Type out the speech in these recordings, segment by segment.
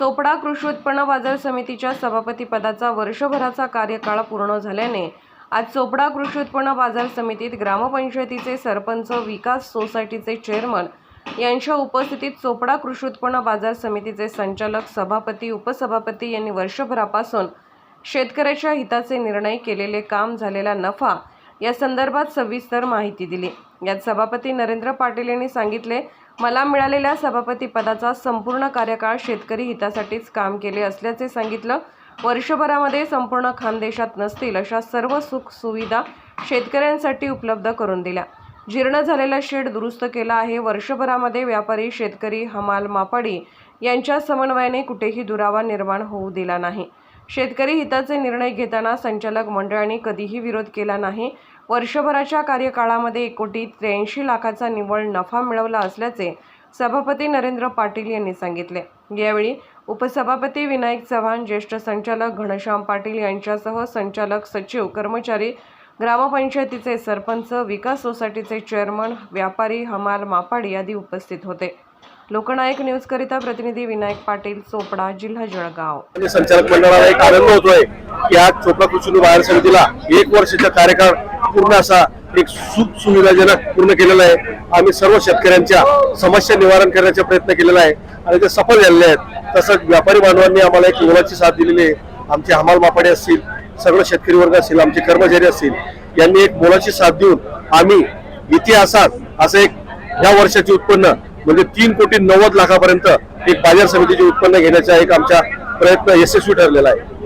चोपडा कृषी उत्पन्न बाजार समितीच्या सभापतीपदाचा वर्षभराचा कार्यकाळ पूर्ण झाल्याने आज चोपडा कृषी उत्पन्न बाजार समितीत ग्रामपंचायतीचे सरपंच विकास सोसायटीचे चेअरमन यांच्या उपस्थितीत चोपडा कृषी उत्पन्न बाजार समितीचे संचालक सभापती उपसभापती यांनी वर्षभरापासून शेतकऱ्याच्या हिताचे निर्णय केलेले काम झालेला नफा या संदर्भात सविस्तर माहिती दिली. यात सभापती नरेंद्र पाटील यांनी सांगितले मला मिळालेल्या सभापती पदाचा संपूर्ण कार्यकाळ शेतकरी हितासाठीच काम केले असल्याचे सांगितलं. वर्षभरामध्ये संपूर्ण खानदेशात नसतील अशा सर्व सुख सुविधा शेतकऱ्यांसाठी उपलब्ध करून दिल्या. जीर्ण झालेला शेड दुरुस्त केला आहे. वर्षभरामध्ये व्यापारी शेतकरी हमाल मापाडी यांच्या समन्वयाने कुठेही दुरावा निर्माण होऊ दिला नाही. शेतकरी हिताचे निर्णय घेताना संचालक मंडळाने कधीही विरोध केला नाही. वर्षभराच्या कार्यकाळामध्ये एक कोटी त्र्याऐंशी लाखाचा निव्वळ नफा मिळवला असल्याचे सभापती नरेंद्र पाटील यांनी सांगितले. यावेळी उपसभापती विनायक चव्हाण ज्येष्ठ संचालक घनश्याम पाटील यांच्यासह संचालक सचिव कर्मचारी ग्रामपंचायतीचे सरपंच विकास सोसायटीचे चेअरमन व्यापारी हमाल मापाडी आदी उपस्थित होते. लोकनायक न्यूजकरिता प्रतिनिधी विनायक पाटील चोपडा जिल्हा जळगाव. आणि संचालक मंडळाला एक आनंद होतोय की आज चोपडा कृषी बाहेर समितीला एक वर्षाचा कार्यकाळ पूर्ण असा एक सुख सुविधाजनक पूर्ण केलेला आहे. आम्ही सर्व शेतकऱ्यांच्या समस्या निवारण करण्याचा प्रयत्न केलेला आहे. आणि ते सफल झालेले आहेत तसंच व्यापारी बांधवांनी आम्हाला एक मोलाची साथ दिलेली आहे. आमचे हमाल मापाडे असतील सगळं शेतकरी वर्ग असतील आमचे कर्मचारी असतील यांनी एक मोलाची साथ देऊन आम्ही इतिहासात असं एक या वर्षाचे उत्पन्न म्हणजे तीन कोटी नव्वद लाखापर्यंत एक बाजार समितीचे उत्पन्न घेण्याचा एक आमचा प्रयत्न यशस्वी ठरलेला आहे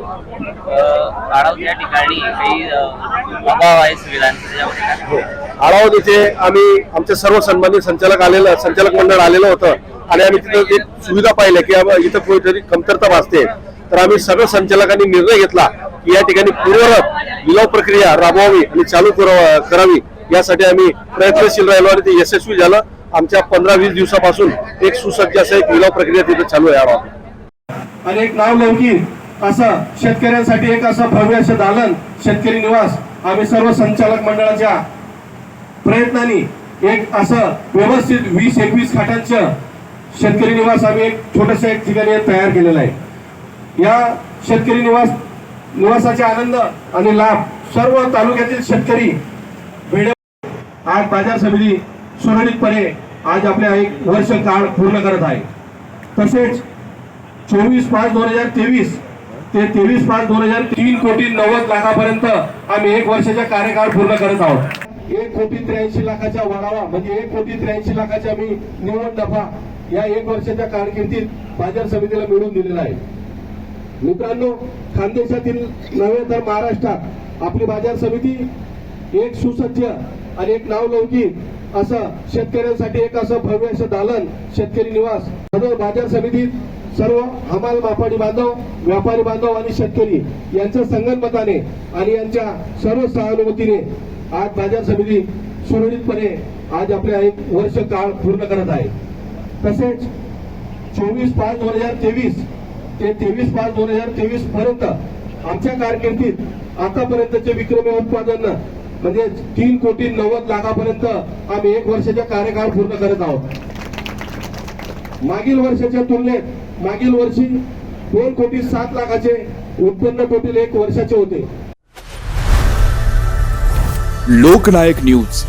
आळाव या ठिकाणी काही अ, अभाव आहे सुविधांचा त्याच्यामध्ये काय? हो. इथे आम्ही आमचे सर्व सन्मानित संचालक आलेलं संचालक मंडळ आलेलं होतं आणि आम्ही तिथं एक सुविधा पाहिल्या की इथं कुठेतरी कमतरता भासते तर आम्ही सर्व संचालकांनी निर्णय घेतला की या ठिकाणी पूर्वरत लिलाव प्रक्रिया राबवावी आणि चालू कराव- करावी यासाठी आम्ही प्रयत्नशील राहिलो आणि ते यशस्वी झालं आमच्या पंधरा वीस दिवसापासून एक सुसज्ज असं एक लिलाव प्रक्रिया तिथे चालू आहे आम्हाला आणि एक नाव लौकिक असं शेतकऱ्यांसाठी एक असं भव्य असं दालन शेतकरी निवास आम्ही सर्व संचालक मंडळाच्या प्रयत्नांनी एक असं व्यवस्थित वीस एकवीस खाटांचं शेतकरी निवास आम्ही एक छोटस एक ठिकाणी तयार केलेलं आहे. या शेतकरी निवास निवासाचे आनंद आणि लाभ सर्व तालुक्यातील शेतकरी वेळे आज बाजार समिती सुरळीतपणे आज आपल्या एक वर्ष काळ पूर्ण करत आहे. तसेच चोवीस पाच दोन हजार तेवीस ते तेवीस पाच दोन हजार तीन कोटी नव्वद लाखापर्यंत आम्ही एक वर्षाचा कार्यकाळ पूर्ण करत आहोत. एक कोटी त्र्याऐंशी लाखाचा वाढावा म्हणजे एक कोटी त्र्याऐंशी लाखाचा मी निवड नफा या एक वर्षाच्या कारकिर्दीत बाजार समितीला मिळवून दिलेला आहे. मित्रांनो खानदेशातील नव्हे तर महाराष्ट्रात आपली बाजार समिती एक सुसज्ज आणि एक नावलौकिक असं शेतकऱ्यांसाठी एक असं भव्य असं दालन शेतकरी निवास. सदर बाजार समितीत सर्व हमाल मापाडी बांधव व्यापारी बांधव आणि शेतकरी यांच्या संगनमताने आणि यांच्या सर्व सहानुभूतीने आज बाजार समिती सुरळीतपणे आज आपल्या एक वर्ष काळ पूर्ण करत आहे. तसेच चोवीस पाच दोन हजार तेवीस ते तेवीस पाच दोन हजार तेवीस पर्यंत आमच्या कारकिर्दीत आतापर्यंतचे विक्रमी उत्पादन म्हणजे तीन कोटी नव्वद लाखापर्यंत आम्ही एक वर्षाचा कार्यकाळ पूर्ण करत आहोत. मागील वर्षाच्या तुलनेत मागील वर्षी दोन कोटी सात लाखाचे उत्पन्न टोटल एक वर्षाचे होते. लोकनायक न्यूज.